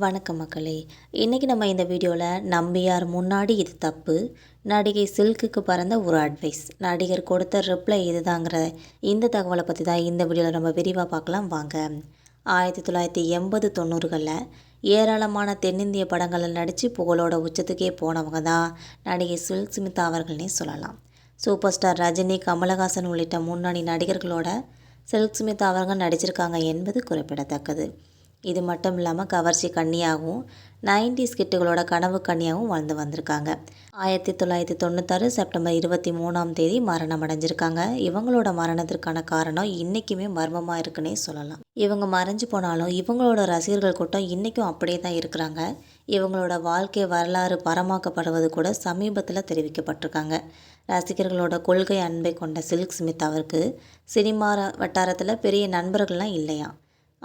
வணக்கம் மக்களே. இன்றைக்கி நம்ம இந்த வீடியோவில் நம்பியார் முன்னாடி இது தப்பு நடிகை சில்க்குக்கு பறந்த ஒரு அட்வைஸ் நடிகர் கொடுத்த ரிப்ளை இதுதாங்கிற இந்த தகவலை பற்றி தான் இந்த வீடியோவில் நம்ம விரிவாக பார்க்கலாம். வாங்க. ஆயிரத்தி தொள்ளாயிரத்தி எண்பது தொண்ணூறுகளில் ஏராளமான தென்னிந்திய படங்களில் நடித்து புகழோட உச்சத்துக்கே போனவங்க தான் நடிகை சில்க் ஸ்மிதா அவர்கள்னே சொல்லலாம். சூப்பர் ஸ்டார் ரஜினி கமலஹாசன் உள்ளிட்ட முன்னணி நடிகர்களோட சில்க் ஸ்மிதா அவர்கள் நடிச்சிருக்காங்க என்பது குறிப்பிடத்தக்கது. இது மட்டும் இல்லாமல் கவர்ச்சி கன்னியாகவும் நைன்டிஸ் கிட்டுகளோட கனவு கன்னியாகவும் வாழ்ந்து வந்திருக்காங்க. ஆயிரத்தி தொள்ளாயிரத்தி தொண்ணூத்தாறு செப்டம்பர் இருபத்தி மூணாம் தேதி மரணம் அடைஞ்சிருக்காங்க. இவங்களோட மரணத்திற்கான காரணம் இன்றைக்குமே மர்மமாக இருக்குன்னே சொல்லலாம். இவங்க மறைஞ்சு போனாலும் இவங்களோட ரசிகர்கள் கூட்டம் இன்றைக்கும் அப்படியே தான் இருக்கிறாங்க. இவங்களோட வாழ்க்கை வரலாறு பரமாக்கப்படுவது கூட சமீபத்தில் தெரிவிக்கப்பட்டிருக்காங்க. ரசிகர்களோட கொள்கை அன்பை கொண்ட சில்க் ஸ்மித் அவருக்கு சினிமா வட்டாரத்தில் பெரிய நண்பர்கள்லாம் இல்லையா?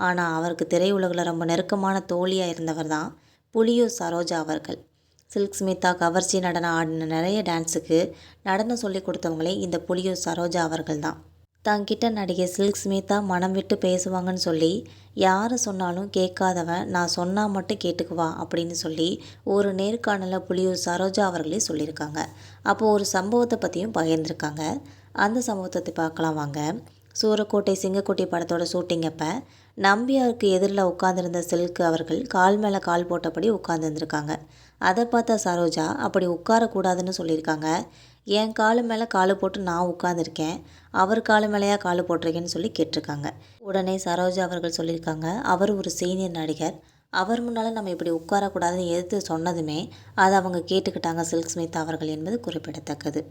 ஆனால் அவருக்கு திரையுலகில் ரொம்ப நெருக்கமான தோழியாக இருந்தவர் தான் புலியூர் சரோஜா அவர்கள். சில்க் ஸ்மிதா கவர்ச்சி நடனம் ஆடின நிறைய டான்ஸுக்கு நடனம் சொல்லி கொடுத்தவங்களே இந்த புலியூர் சரோஜா அவர்கள் தான். தங்கிட்ட நடிகை சில்க் ஸ்மிதா மனம் விட்டு பேசுவாங்கன்னு சொல்லி யார் சொன்னாலும் கேட்காதவன் நான் சொன்னால் மட்டும் கேட்டுக்குவா அப்படின்னு சொல்லி ஒரு நேர்காணலில் புலியூர் சரோஜா அவர்களே சொல்லியிருக்காங்க. அப்போது ஒரு சம்பவத்தை பற்றியும் பகிர்ந்திருக்காங்க. அந்த சம்பவத்தை பார்க்கலாம் வாங்க. சூரக்கோட்டை சிங்கக்குட்டி படத்தோட ஷூட்டிங் அப்போ நம்பியாருக்கு எதிரில் உட்காந்துருந்த சில்க் அவர்கள் கால் மேலே கால் போட்டபடி உட்காந்துருந்துருக்காங்க அதை பார்த்த சரோஜா அப்படி உட்காரக்கூடாதுன்னு சொல்லியிருக்காங்க. என் காலு மேலே காலு போட்டு நான் உட்காந்துருக்கேன் அவர் காலு மேலேயா காலு போட்டிருக்கேன்னு சொல்லி கேட்டிருக்காங்க. உடனே சரோஜா அவர்கள் சொல்லியிருக்காங்க அவர் ஒரு சீனியர் நடிகர். அவர் முன்னால் நம்ம இப்படி உட்காரக்கூடாதுன்னு எதிர்த்து சொன்னதுமே அதை அவங்க கேட்டுக்கிட்டாங்க சில்க் ஸ்மித் அவர்கள் என்பது குறிப்பிடத்தக்கது.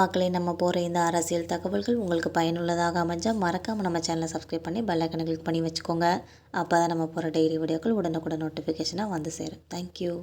மக்களை நம்ம போகிற இந்த அரசியல் தகவல்கள் உங்களுக்கு பயனுள்ளதாக அமைஞ்சால் மறக்காமல் நம்ம சேனலை சப்ஸ்கிரைப் பண்ணி பெல்லைக்கனை கிளிக் பண்ணி வச்சுக்கோங்க. அப்போ தான் நம்ம போகிற டெய்லி வீடியோக்கள் உடனுக்குடன் நோட்டிஃபிகேஷனாக வந்து சேரும். தேங்க்யூ